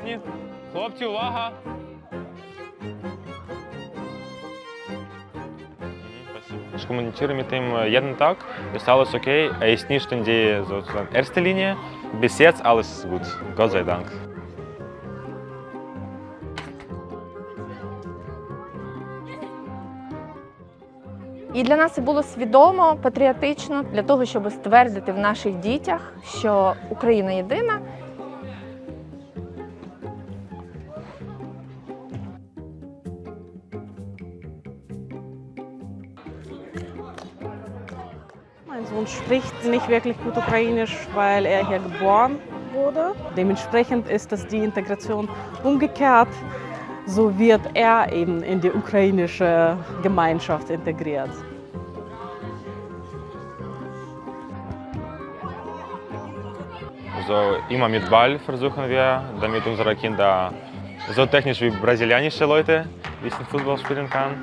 Наступні. Хлопці, увага! Mhm, mit ihm äh, jeden Tag, ist alles okay. Er ist nicht in die sozusagen erste Linie. Bis jetzt alles gut, Gott sei Dank. І для нас це було свідомо, патріотично для того, щоб ствердити в наших дітях, що Україна єдина. Mein Sohn spricht nicht wirklich gut Ukrainisch, weil er hier geboren wurde. Dementsprechend ist das die Integration umgekehrt. So wird er eben in die ukrainische Gemeinschaft integriert. So immer mit Ball versuchen wir, damit unsere Kinder so technisch wie brasilianische Leute ein bisschen Fußball spielen kann.